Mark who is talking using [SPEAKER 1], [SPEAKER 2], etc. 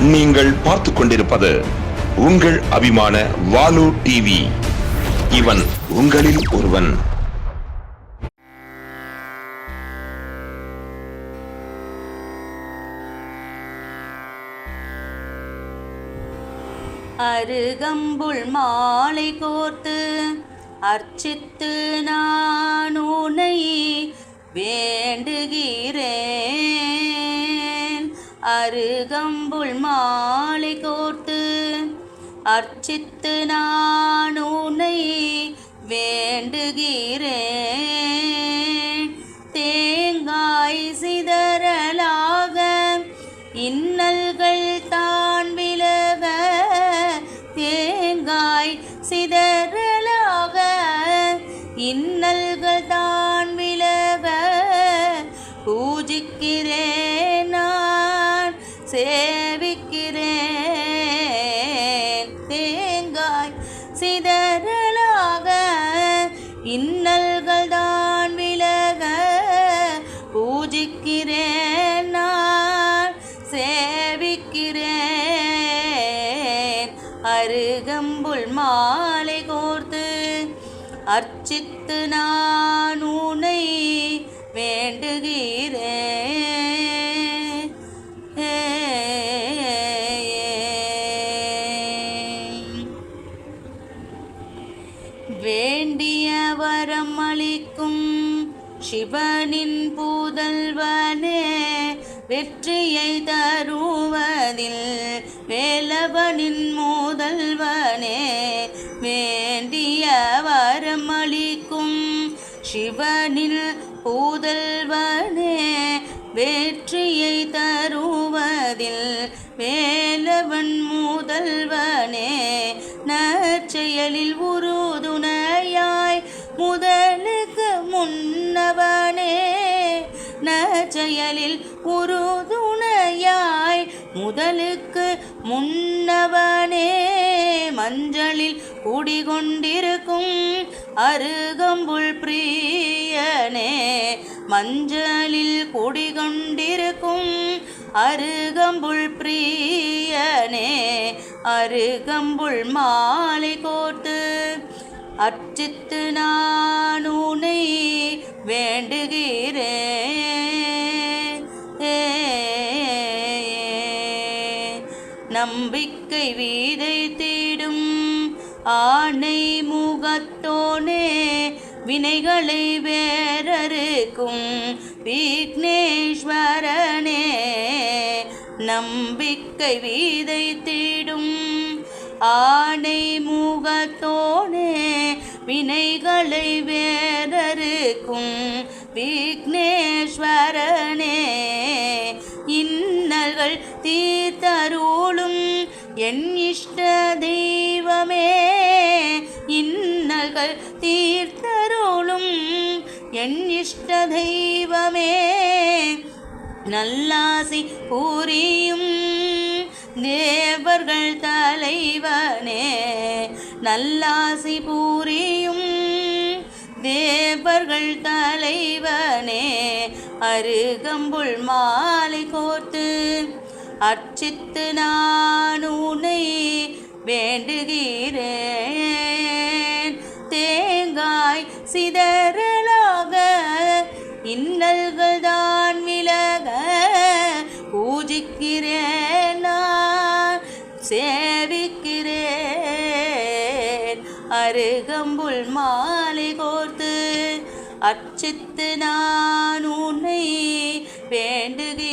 [SPEAKER 1] நீங்கள் பார்த்து கொண்டிருப்பது உங்கள் அபிமான வாலு டிவி இவன் உங்களில் ஒருவன்.
[SPEAKER 2] அருகம்புல் மாலை கோர்த்து அர்ச்சித்து நான் அர்ச்சித்து நான் உன்னை வேண்டுகிறேன். தேங்காய் சிதறலாக இன்னல்கள் தான் விலக தேங்காய் சிதறலாக இன்னல்கள் தான் விலக பூஜிக்கிறேன் நான். சே இன்னல்கள் தான் விலக பூஜிக்கிறேன் நான் சேவிக்கிறேன். அருகம்புல் மாலை கோர்த்து அர்ச்சித்து நான் உனை வரம் அளிக்கும் சிவனின் பூதல்வனே வெற்றியை தருவதில் வேலவனின் முதல்வனே வேண்டிய வரம் அளிக்கும் சிவனின் புதல்வனே வெற்றியை தருவதில் வேலவன் மூதல்வனே நற்செயலில் உறுதுணையாய் முதலுக்கு முன்னவனே நச்செயலில் உருதுணையாய் முதலுக்கு முன்னவனே மஞ்சளில் குடிகொண்டிருக்கும் அருகம்புல் பிரியனே மஞ்சளில் குடிகொண்டிருக்கும் அருகம்புல் பிரியனே அருகம்புல் மாலை கோர்த்து அர்ச்சித்து நான் உனை வேண்டுகிறேன். நம்பிக்கை வீதை தேடும் ஆணை முகத்தோனே வினைகளை வேறறுக்கும் விக்னேஸ்வரனே. நம்பிக்கை வீதை தேடும் ஆடை முகத்தோனே வினைகளை வேறறுக்கும் விக்னேஸ்வரனே. இன்னல்கள் தீர்த்தருளும் என் இஷ்ட தெய்வமே. இன்னல்கள் தீர்த்தருளும் என் இஷ்ட தெய்வமே. நல்லாசி புரியும் தேவர்கள் தலைவனே நல்லாசி பூரியும் தேவர்கள் தலைவனே அருகம்புள் மாலை கோர்த்து அர்ச்சித்து நான் உன்னை வேண்டுகிறேன். தேங்காய் சிதற சேவிக்கிறேன் அருகம்புல் மாலை கோர்த்து அர்ச்சித்து நான் உன்னை வேண்டுகிறேன்.